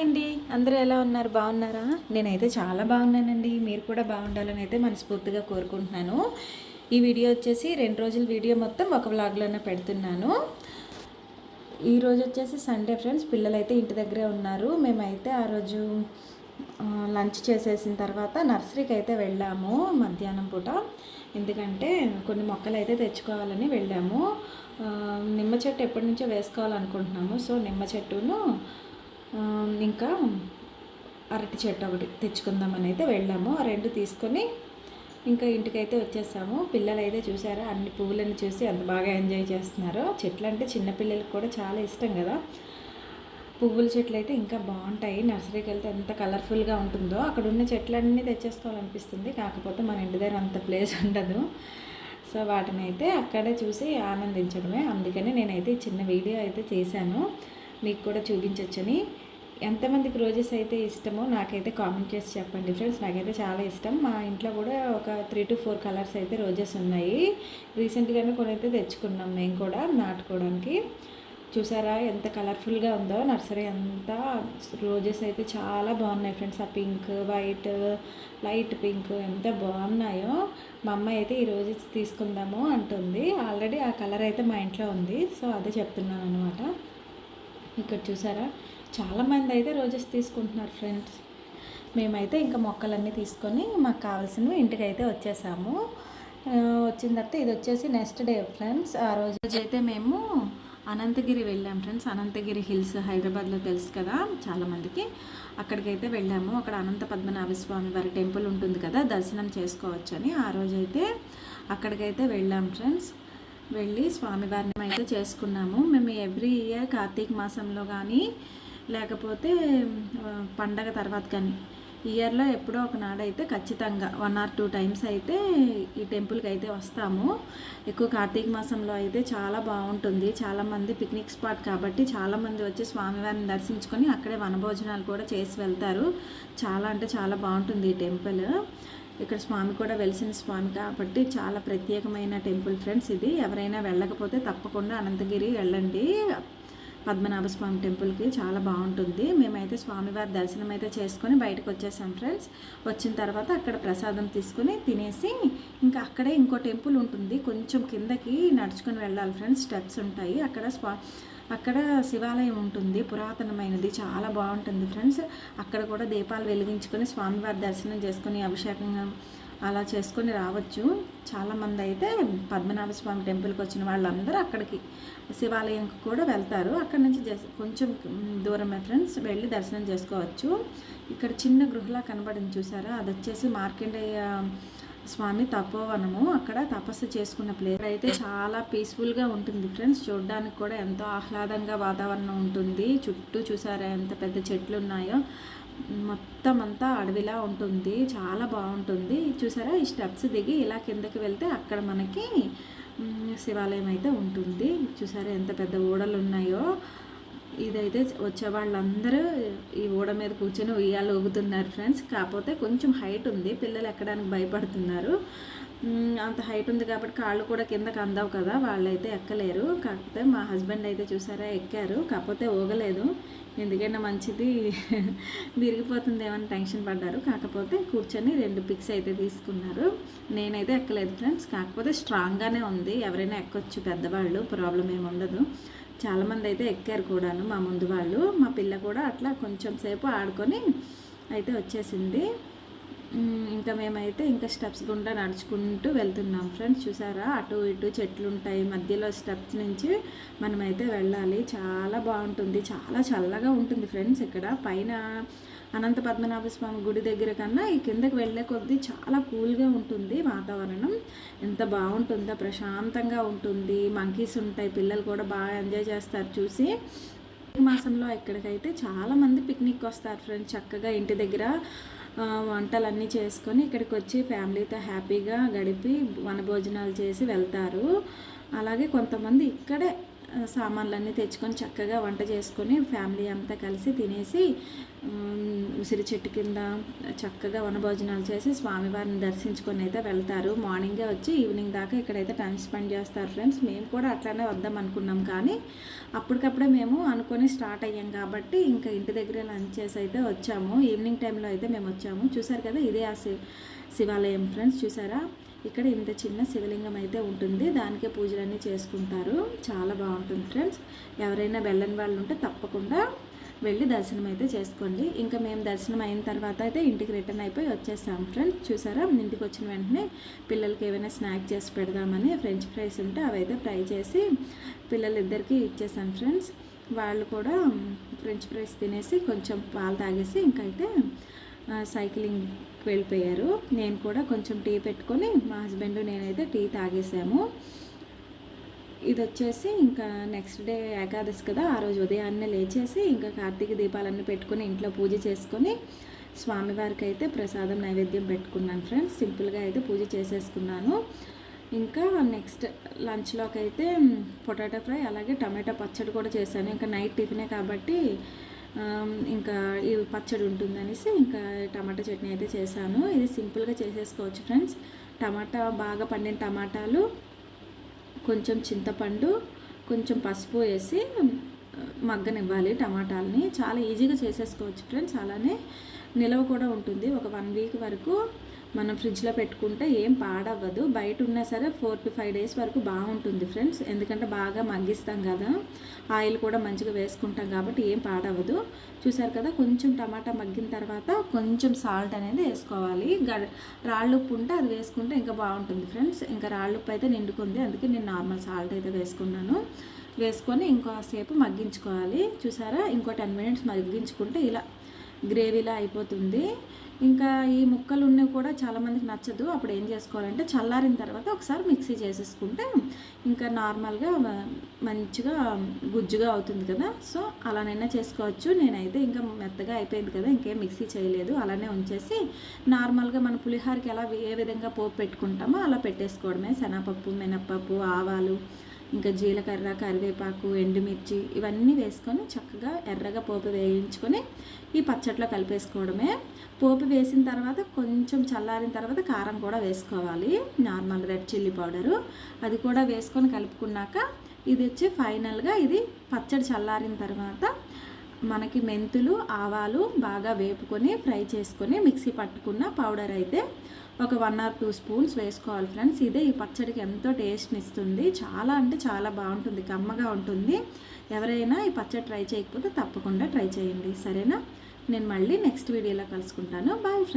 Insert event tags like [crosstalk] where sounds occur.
Hi అండి. అందరూ ఎలా ఉన్నారు? బాగున్నారా? నేనైతే చాలా బాగున్నానండి. మీరు కూడా బాగుండాలని అయితే మనస్ఫూర్తిగా కోరుకుంటున్నాను. ఈ వీడియో వచ్చేసి రెండు రోజుల వీడియో మొత్తం ఒక వ్లాగ్లోనే పెడుతున్నాను. ఈరోజు వచ్చేసి సండే ఫ్రెండ్స్ పిల్లలైతే ఇంటి దగ్గరే ఉన్నారు. మేమైతే ఆ రోజు లంచ్ చేసేసిన తర్వాత నర్సరీకి అయితే వెళ్ళాము మధ్యాహ్నం పూట. ఎందుకంటే కొన్ని మొక్కలు అయితే తెచ్చుకోవాలని వెళ్ళాము. నిమ్మ చెట్టు ఎప్పటి నుంచో వేసుకోవాలనుకుంటున్నాము. సో నిమ్మ చెట్టును ఇంకా అరటి చెట్టు ఒకటి తెచ్చుకుందామని అయితే వెళ్ళాము. ఆ రెండు తీసుకొని ఇంకా ఇంటికైతే వచ్చేసాము. పిల్లలు అయితే చూసారా అన్ని పువ్వులను చూసి అంత బాగా ఎంజాయ్ చేస్తున్నారు. చెట్లు అంటే చిన్నపిల్లలకు కూడా చాలా ఇష్టం కదా. పువ్వుల చెట్లు అయితే ఇంకా బాగుంటాయి. నర్సరీకి వెళ్తే ఎంత కలర్ఫుల్గా ఉంటుందో. అక్కడ ఉన్న చెట్లన్నీ తెచ్చేసుకోవాలనిపిస్తుంది. కాకపోతే మన ఇంటి దగ్గర అంత ప్లేస్ ఉండదు. సో వాటిని అయితే అక్కడే చూసి ఆనందించడమే. అందుకని నేనైతే చిన్న వీడియో అయితే చేశాను. మీకు కూడా చూపించవచ్చని ఎంతమందికి రోజెస్ అయితే ఇష్టమో నాకైతే కామెంట్ చేసి చెప్పండి ఫ్రెండ్స్. నాకైతే చాలా ఇష్టం. మా ఇంట్లో కూడా ఒక త్రీ టు ఫోర్ కలర్స్ అయితే రోజెస్ ఉన్నాయి. రీసెంట్గానే కొన్ని అయితే తెచ్చుకున్నాం మేము కూడా నాటుకోవడానికి. చూసారా ఎంత కలర్ఫుల్గా ఉందో. నర్సరీ అంతా రోజెస్ అయితే చాలా బాగున్నాయి ఫ్రెండ్స్. ఆ పింక్ వైట్ లైట్ పింక్ ఎంత బాగున్నాయో. మా అమ్మ అయితే ఈ రోజెస్ తీసుకుందాము అంటుంది. ఆల్రెడీ ఆ కలర్ అయితే మా ఇంట్లో ఉంది. సో అదే చెప్తున్నాను అనమాట ఇక్కడ చూసారా? చాలామంది అయితే రోజెస్ తీసుకుంటున్నారు ఫ్రెండ్స్. మేమైతే ఇంకా మొక్కలన్నీ తీసుకొని మాకు కావాల్సినవి ఇంటికి అయితే వచ్చేసాము వచ్చిన తర్వాత ఇది వచ్చేసి నెక్స్ట్ డే ఫ్రెండ్స్. ఆ రోజు అయితే మేము అనంతగిరి వెళ్ళాం ఫ్రెండ్స్. అనంతగిరి హిల్స్ హైదరాబాద్లో తెలుసు కదా చాలామందికి. అక్కడికైతే వెళ్ళాము. అక్కడ అనంత పద్మనాభ స్వామి వారి టెంపుల్ ఉంటుంది కదా దర్శనం చేసుకోవచ్చని. ఆ రోజైతే అక్కడికైతే వెళ్ళాం ఫ్రెండ్స్. వెళ్ళి స్వామివారిని అయితే చేసుకున్నాము. మేము ఎవ్రీ ఇయర్ కార్తీక మాసంలో కానీ లేకపోతే పండగ తర్వాత కానీ ఇయర్లో ఎప్పుడో ఒకనాడైతే ఖచ్చితంగా వన్ ఆర్ టూ టైమ్స్ అయితే ఈ టెంపుల్కి అయితే వస్తాము. ఎక్కువ కార్తీక మాసంలో అయితే చాలా బాగుంటుంది. చాలామంది పిక్నిక్ స్పాట్ కాబట్టి చాలామంది వచ్చి స్వామివారిని దర్శించుకొని అక్కడే వనభోజనాలు కూడా చేసి వెళ్తారు. చాలా అంటే చాలా బాగుంటుంది ఈ టెంపుల్. ఇక్కడ స్వామి కూడా వెలిసిన స్వామి కాబట్టి చాలా ప్రత్యేకమైన టెంపుల్ ఫ్రెండ్స్ ఇది. ఎవరైనా వెళ్ళకపోతే తప్పకుండా అనంతగిరి వెళ్ళండి. పద్మనాభ స్వామి టెంపుల్కి చాలా బాగుంటుంది. మేమైతే స్వామివారి దర్శనం అయితే చేసుకొని బయటకు వచ్చేసాం ఫ్రెండ్స్. వచ్చిన తర్వాత అక్కడ ప్రసాదం తీసుకొని తినేసి ఇంకా అక్కడే ఇంకో టెంపుల్ ఉంటుంది. కొంచెం కిందకి నడుచుకొని వెళ్ళాలి ఫ్రెండ్స్. స్టెప్స్ ఉంటాయి. అక్కడ స్వా అక్కడ శివాలయం ఉంటుంది. పురాతనమైనది. చాలా బాగుంటుంది ఫ్రెండ్స్. అక్కడ కూడా దీపాలు వెలిగించుకొని స్వామివారి దర్శనం చేసుకొని అభిషేకం అలా చేసుకొని రావచ్చు. చాలామంది అయితే పద్మనాభ స్వామి టెంపుల్కి వచ్చిన వాళ్ళందరూ అక్కడికి శివాలయంకి కూడా వెళ్తారు. అక్కడ నుంచి కొంచెం దూరమే ఫ్రెండ్స్ వెళ్ళి దర్శనం చేసుకోవచ్చు. ఇక్కడ చిన్న గృహలా కనబడింది చూసారా? అది వచ్చేసి మార్కండేయ స్వామి తపోవనము. అక్కడ తపస్సు చేసుకున్న ప్లేస్. అయితే చాలా పీస్ఫుల్గా ఉంటుంది ఫ్రెండ్స్. చూడడానికి కూడా ఎంతో ఆహ్లాదంగా వాతావరణం ఉంటుంది. చుట్టూ చూసారా ఎంత పెద్ద చెట్లు ఉన్నాయో. మొత్తం అంతా అడవిలా ఉంటుంది. చాలా బాగుంటుంది. చూసారా? ఈ స్టెప్స్ దిగి ఇలా కిందకి వెళ్తే అక్కడ మనకి శివాలయం అయితే ఉంటుంది. చూసారా? ఎంత పెద్ద ఓడలు ఉన్నాయో ఇదైతే వచ్చే వాళ్ళందరూ ఈ ఓడ మీద కూర్చొని ఉయ్యాలు ఊగుతున్నారు ఫ్రెండ్స్. కాకపోతే కొంచెం హైట్ ఉంది. పిల్లలు ఎక్కడానికి భయపడుతున్నారు. అంత హైట్ ఉంది కాబట్టి కాళ్ళు కూడా కిందకి అందవు కదా వాళ్ళైతే ఎక్కలేరు. కాకపోతే మా హస్బెండ్ అయితే చూసారా ఎక్కారు. కాకపోతే ఊగలేదు. ఎందుకైనా మంచిది [laughs] విరిగిపోతుంది ఏమని టెన్షన్ పడ్డారు. కాకపోతే కూర్చొని రెండు పిక్స్ అయితే తీసుకున్నారు. నేనైతే ఎక్కలేదు ఫ్రెండ్స్. కాకపోతే స్ట్రాంగ్గానే ఉంది. ఎవరైనా ఎక్కొచ్చు పెద్దవాళ్ళు ప్రాబ్లం ఏమి ఉండదు. చాలామంది అయితే ఎక్కారు కూడాను మా ముందు వాళ్ళు. మా పిల్ల కూడా అట్లా కొంచెం సేపు ఆడుకొని అయితే వచ్చేసింది. ఇంకా మేమైతే ఇంకా స్టెప్స్ గుండా నడుచుకుంటూ వెళ్తున్నాం ఫ్రెండ్స్. చూసారా? అటు ఇటు చెట్లు ఉంటాయి మధ్యలో స్టెప్స్ నుంచి మనమైతే వెళ్ళాలి. చాలా బాగుంటుంది. చాలా చల్లగా ఉంటుంది ఫ్రెండ్స్ ఇక్కడ. పైన అనంత పద్మనాభ స్వామి గుడి దగ్గర కన్నా ఈ కిందకి వెళ్ళే కొద్దీ చాలా కూల్గా ఉంటుంది వాతావరణం. ఎంత బాగుంటుందో ప్రశాంతంగా ఉంటుంది. మంకీస్ ఉంటాయి. పిల్లలు కూడా బాగా ఎంజాయ్ చేస్తారు చూసి. ఈ మాసంలో ఇక్కడికైతే చాలా మంది పిక్నిక్ వస్తారు ఫ్రెండ్స్. చక్కగా ఇంటి దగ్గర వంటలన్నీ చేసుకొని ఇక్కడికి వచ్చి ఫ్యామిలీతో హ్యాపీగా గడిపి వనభోజనాలు చేసి వెళ్తారు. అలాగే కొంతమంది ఇక్కడే సామాన్లన్నీ తెచ్చుకొని చక్కగా వంట చేసుకొని ఫ్యామిలీ అంతా కలిసి తినేసి ఉసిరి చెట్టు కింద చక్కగా వనభోజనాలు చేసి స్వామివారిని దర్శించుకొని అయితే వెళ్తారు. మార్నింగే వచ్చి ఈవినింగ్ దాకా ఇక్కడైతే టైం స్పెండ్ చేస్తారు ఫ్రెండ్స్. మేము కూడా అట్లానే వద్దాం అనుకున్నాం కానీ అప్పటికప్పుడే మేము అనుకొని స్టార్ట్ అయ్యాం కాబట్టి ఇంకా ఇంటి దగ్గర లంచ్ చేసి అయితే వచ్చాము. ఈవినింగ్ టైంలో అయితే మేము వచ్చాము. చూసారు కదా ఇదే ఆ శి శివాలయం ఫ్రెండ్స్ చూసారా? ఇక్కడ ఇంత చిన్న శివలింగం అయితే ఉంటుంది. దానికే పూజలన్నీ చేసుకుంటారు. చాలా బాగుంటుంది ఫ్రెండ్స్. ఎవరైనా వెళ్ళని వాళ్ళు ఉంటే తప్పకుండా వెళ్ళి దర్శనం అయితే చేసుకోండి. ఇంకా మేము దర్శనం అయిన తర్వాత అయితే ఇంటికి రిటర్న్ అయిపోయి వచ్చేసాం ఫ్రెండ్స్. చూసారా? ఇంటికి వచ్చిన వెంటనే పిల్లలకి ఏమైనా స్నాక్ చేసి పెడదామని ఫ్రెంచ్ ఫ్రైస్ ఉంటే అవి అయితే ఫ్రై చేసి పిల్లలిద్దరికీ ఇచ్చేసాను ఫ్రెండ్స్. వాళ్ళు కూడా ఫ్రెంచ్ ఫ్రైస్ తినేసి కొంచెం పాలు తాగేసి ఇంకైతే సైక్లింగ్ వెళ్ళిపోయారు. నేను కూడా కొంచెం టీ పెట్టుకొని మా హస్బెండ్ నేనైతే టీ తాగేసాము. ఇది వచ్చేసి ఇంకా నెక్స్ట్ డే ఏకాదశి కదా ఆ రోజు ఉదయాన్నే లేచేసి ఇంకా కార్తీక దీపాలన్నీ పెట్టుకొని ఇంట్లో పూజ చేసుకొని స్వామివారికి అయితే ప్రసాదం నైవేద్యం పెట్టుకున్నాను ఫ్రెండ్స్ సింపుల్గా అయితే పూజ చేసేసుకున్నాను. ఇంకా నెక్స్ట్ లంచ్లోకి అయితే పొటాటో ఫ్రై అలాగే టమాటా పచ్చడి కూడా చేశాను. ఇంకా నైట్ టిఫినే కాబట్టి ఇంకా ఈ పచ్చడి ఉంటుందనేసి ఇంకా టమాటా చట్నీ అయితే చేశాను. ఇది సింపుల్గా చేసేసుకోవచ్చు ఫ్రెండ్స్. టమాటా బాగా పండిన టమాటాలు కొంచెం చింతపండు కొంచెం పసుపు వేసి మగ్గనివ్వాలి టమాటాలని. చాలా ఈజీగా చేసేసుకోవచ్చు ఫ్రెండ్స్. అలానే నిలవ కూడా ఉంటుంది. ఒక వన్ వీక్ వరకు మనం ఫ్రిడ్జ్లో పెట్టుకుంటే ఏం పాడవ్వదు. బయట ఉన్నా సరే ఫోర్ టు ఫైవ్ డేస్ వరకు బాగుంటుంది ఫ్రెండ్స్. ఎందుకంటే బాగా మగ్గిస్తాం కదా. ఆయిల్ కూడా మంచిగా వేసుకుంటాం కాబట్టి ఏం పాడవ్వదు. చూసారు కదా కొంచెం టమాటా మగ్గిన తర్వాత కొంచెం సాల్ట్ అనేది వేసుకోవాలి. గ రాళ్ళుప్పు ఉంటే అది వేసుకుంటే ఇంకా బాగుంటుంది ఫ్రెండ్స్. ఇంకా రాళ్ళుప్పు అయితే నిండుకుంది. అందుకే నేను నార్మల్ సాల్ట్ అయితే వేసుకున్నాను. వేసుకొని ఇంకోసేపు మగ్గించుకోవాలి. చూసారా? ఇంకో టెన్ మినిట్స్ మగ్గించుకుంటే ఇలా గ్రేవీలా అయిపోతుంది. ఇంకా ఈ ముక్కలు ఉన్నవి కూడా చాలామందికి నచ్చదు. అప్పుడు ఏం చేసుకోవాలంటే చల్లారిన తర్వాత ఒకసారి మిక్సీ చేసేసుకుంటే ఇంకా నార్మల్గా మంచిగా గుజ్జుగా అవుతుంది కదా. సో అలానైనా చేసుకోవచ్చు. నేనైతే ఇంకా మెత్తగా అయిపోయింది కదా ఇంకేం మిక్సీ చేయలేదు. అలానే ఉంచేసి నార్మల్గా మన పులిహోరకి ఎలా ఏ విధంగా పోపు పెట్టుకుంటామో అలా పెట్టేసుకోవడమే. శనగపప్పు మినప్పప్పు ఆవాలు ఇంకా జీలకర్ర కరివేపాకు ఎండుమిర్చి ఇవన్నీ వేసుకొని చక్కగా ఎర్రగా పోపు వేయించుకొని ఈ పచ్చట్లో కలిపేసుకోవడమే. పోపు వేసిన తర్వాత కొంచెం చల్లారిన తర్వాత కారం కూడా వేసుకోవాలి. Normal red chilli powder. అది కూడా వేసుకొని కలుపుకున్నాక ఇది వచ్చి ఫైనల్గా ఇది పచ్చడి చల్లారిన తర్వాత మనకి మెంతులు ఆవాలు బాగా వేపుకొని ఫ్రై చేసుకొని మిక్సీ పట్టుకున్న పౌడర్ అయితే ఒక వన్ ఆర్ టూ స్పూన్స్ వేసుకోవాలి ఫ్రెండ్స్. ఇదే ఈ పచ్చడికి ఎంతో టేస్ట్ని ఇస్తుంది. చాలా అంటే చాలా బాగుంటుంది. కమ్మగా ఉంటుంది. ఎవరైనా ఈ పచ్చడి ట్రై చేయకపోతే తప్పకుండా ట్రై చేయండి. సరేనా? నేను మళ్ళీ నెక్స్ట్ వీడియోలో కలుసుకుంటాను. Bye friends.